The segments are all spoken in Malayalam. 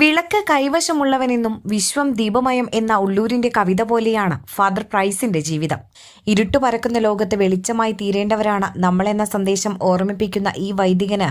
വിളക്ക് കൈവശമുള്ളവനെന്നും വിശ്വം ദീപമയം എന്ന ഉള്ളൂരിന്റെ കവിത പോലെയാണ് ഫാദർ പ്രൈസിന്റെ ജീവിതം. ഇരുട്ടു പരക്കുന്ന ലോകത്ത് വെളിച്ചമായി തീരേണ്ടവരാണ് നമ്മളെന്ന സന്ദേശം ഓർമ്മിപ്പിക്കുന്ന ഈ വൈദികന്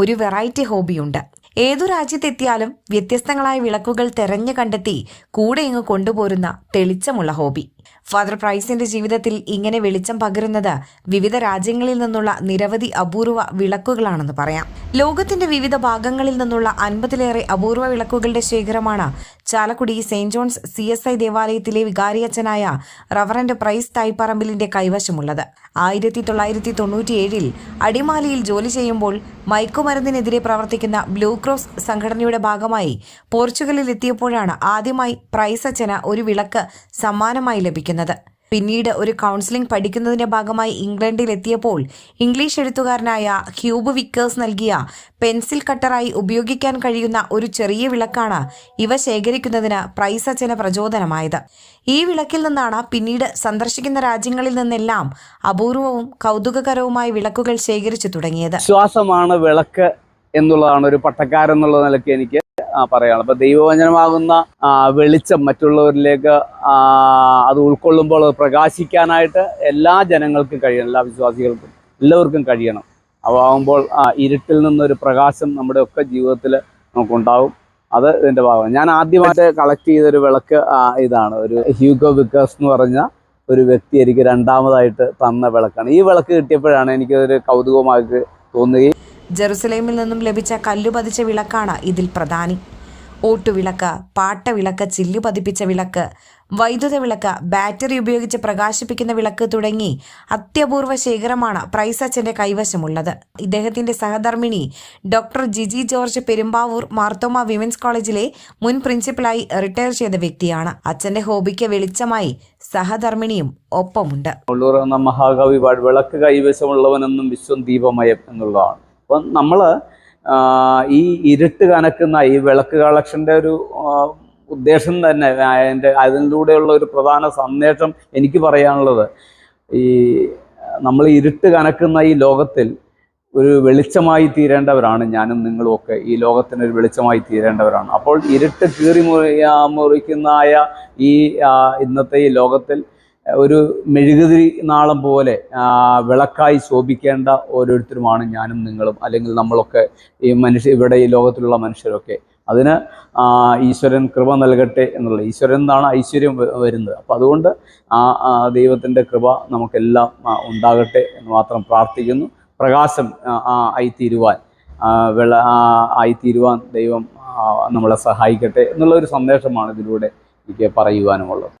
ഒരു വെറൈറ്റി ഹോബിയുണ്ട്. ഏതു രാജ്യത്തെത്തിയാലും വ്യത്യസ്തങ്ങളായ വിളക്കുകൾ തെരഞ്ഞു കണ്ടെത്തി കൂടെ ഇങ്ങ് കൊണ്ടുപോരുന്ന തെളിച്ചമുള്ള ഹോബി. ഫാദർ പ്രൈസിന്റെ ജീവിതത്തിൽ ഇങ്ങനെ വെളിച്ചം പകരുന്നത് വിവിധ രാജ്യങ്ങളിൽ നിന്നുള്ള നിരവധി അപൂർവ വിളക്കുകളാണെന്ന് പറയാം. ലോകത്തിന്റെ വിവിധ ഭാഗങ്ങളിൽ നിന്നുള്ള അൻപതിലേറെ അപൂർവ വിളക്കുകളുടെ ശേഖരമാണ് Chalakudy saint John's C S I ദേവാലയത്തിലെ വികാരിയച്ഛനായ റവറന്റ് പ്രൈസ് തായ്പറമ്പിലിന്റെ കൈവശമുള്ളത്. ആയിരത്തി തൊള്ളായിരത്തി തൊണ്ണൂറ്റിയേഴിൽ അടിമാലിയിൽ ജോലി ചെയ്യുമ്പോൾ മയക്കുമരുന്നിനെതിരെ പ്രവർത്തിക്കുന്ന ബ്ലൂ ക്രോസ് സംഘടനയുടെ ഭാഗമായി പോർച്ചുഗലിൽ എത്തിയപ്പോഴാണ് ആദ്യമായി പ്രൈസ് അച്ഛന് ഒരു വിളക്ക് സമ്മാനമായി ലഭിക്കുന്നത്. പിന്നീട് ഒരു കൗൺസിലിംഗ് പഠിക്കുന്നതിന്റെ ഭാഗമായി ഇംഗ്ലണ്ടിൽ എത്തിയപ്പോൾ ഇംഗ്ലീഷ് എഴുത്തുകാരനായ ഹ്യൂബ് വിക്കേഴ്സ് നൽകിയ പെൻസിൽ കട്ടറായി ഉപയോഗിക്കാൻ കഴിയുന്ന ഒരു ചെറിയ വിളക്കാണ് ഇവ ശേഖരിക്കുന്നതിന് പ്രൈസ് അച്ഛന് പ്രചോദനമായത്. ഈ വിളക്കിൽ നിന്നാണ് പിന്നീട് സന്ദർശിക്കുന്ന രാജ്യങ്ങളിൽ നിന്നെല്ലാം അപൂർവവും കൗതുകകരവുമായ വിളക്കുകൾ ശേഖരിച്ചു തുടങ്ങിയത്. വിശ്വാസമാണ് വിളക്ക് എന്നുള്ളതാണ് ഒരു പട്ടക്കാരെന്നുള്ള നിലയ്ക്ക് എനിക്ക് ആ, പറയാനുള്ളത്. അപ്പൊ ദൈവവചനമാകുന്ന വെളിച്ചം മറ്റുള്ളവരിലേക്ക് അത് ഉൾക്കൊള്ളുമ്പോൾ അത് പ്രകാശിക്കാനായിട്ട് എല്ലാ ജനങ്ങൾക്കും കഴിയണം. എല്ലാ വിശ്വാസികൾക്കും എല്ലാവർക്കും കഴിയണം. അപ്പോൾ ആകുമ്പോൾ ആ, ഇരുട്ടിൽ നിന്നൊരു പ്രകാശം നമ്മുടെ ഒക്കെ ജീവിതത്തിൽ നമുക്കുണ്ടാവും. അത് ഇതിന്റെ ഭാഗമാണ്. ഞാൻ ആദ്യമായിട്ട് കളക്ട് ചെയ്തൊരു വിളക്ക് ഇതാണ്. ഒരു ഹ്യൂഗോ വിക്കേഴ്സ് എന്ന് പറഞ്ഞ ഒരു വ്യക്തി എനിക്ക് രണ്ടാമതായിട്ട് തന്ന വിളക്കാണ്. ഈ വിളക്ക് കിട്ടിയപ്പോഴാണ് എനിക്കതൊരു കൗതുകമായിട്ട് തോന്നുകയും ജെറുസലേമിൽ നിന്നും ലഭിച്ച കല്ലു പതിച്ച വിളക്കാണ് ഇതിൽ പ്രധാനി. ഓട്ടുവിളക്ക് പാട്ടവിളക്ക് ചില്ലു പതിപ്പിച്ച വിളക്ക് വൈദ്യുത വിളക്ക് ബാറ്ററി ഉപയോഗിച്ച് പ്രകാശിപ്പിക്കുന്ന വിളക്ക് തുടങ്ങി അത്യപൂർവ ശേഖരമാണ് പ്രൈസ് അച്ഛന്റെ കൈവശമുള്ളത്. ഇദ്ദേഹത്തിന്റെ സഹധർമ്മിണി doctor Jiji George Perumbavoor Marthoma women's കോളേജിലെ മുൻ പ്രിൻസിപ്പലായി റിട്ടയർ ചെയ്ത വ്യക്തിയാണ്. അച്ഛന്റെ ഹോബിക്ക് വെളിച്ചമായി സഹധർമ്മിണിയും ഒപ്പമുണ്ട്. മഹാകവി വിളക്ക് കൈവശമുള്ളവനെന്നും വിശ്വം ദീപമയം എന്നുള്ളതാണ്. അപ്പം നമ്മൾ ഈ ഇരുട്ട് കനക്കുന്ന ഈ വിളക്ക് കളക്ഷന്റെ ഒരു ഉദ്ദേശം തന്നെ അതിന്റെ അതിലൂടെയുള്ള ഒരു പ്രധാന സന്ദേശം എനിക്ക് പറയാനുള്ളത്. ഈ നമ്മൾ ഇരുട്ട് കനക്കുന്ന ഈ ലോകത്തിൽ ഒരു വെളിച്ചമായി തീരേണ്ടവരാണ് ഞാനും നിങ്ങളും ഒക്കെ. ഈ ലോകത്തിന് ഒരു വെളിച്ചമായി തീരേണ്ടവരാണ്. അപ്പോൾ ഇരുട്ട് കീറി മുറി മുറിക്കുന്നതായ ഈ ഇന്നത്തെ ഈ ലോകത്തിൽ ഒരു മെഴുകുതിരി നാളം പോലെ വിളക്കായി ശോഭിക്കേണ്ട ഓരോരുത്തരുമാണ് ഞാനും നിങ്ങളും അല്ലെങ്കിൽ നമ്മളൊക്കെ ഈ മനുഷ്യ ഇവിടെ ഈ ലോകത്തിലുള്ള മനുഷ്യരൊക്കെ. അതിന് ഈശ്വരൻ കൃപ നൽകട്ടെ എന്നുള്ള ഈശ്വരൻ എന്നാണ് ഐശ്വര്യം വരുന്നത്. അപ്പം അതുകൊണ്ട് ആ ദൈവത്തിന്റെ കൃപ നമുക്കെല്ലാം ഉണ്ടാകട്ടെ എന്ന് മാത്രം പ്രാർത്ഥിക്കുന്നു. പ്രകാശം ആയിത്തീരുവാൻ വെള്ള വെള ആയിത്തീരുവാൻ ദൈവം നമ്മളെ സഹായിക്കട്ടെ എന്നുള്ള ഒരു സന്ദേശമാണ് ഇതിലൂടെ എനിക്ക് പറയുവാനുമുള്ളത്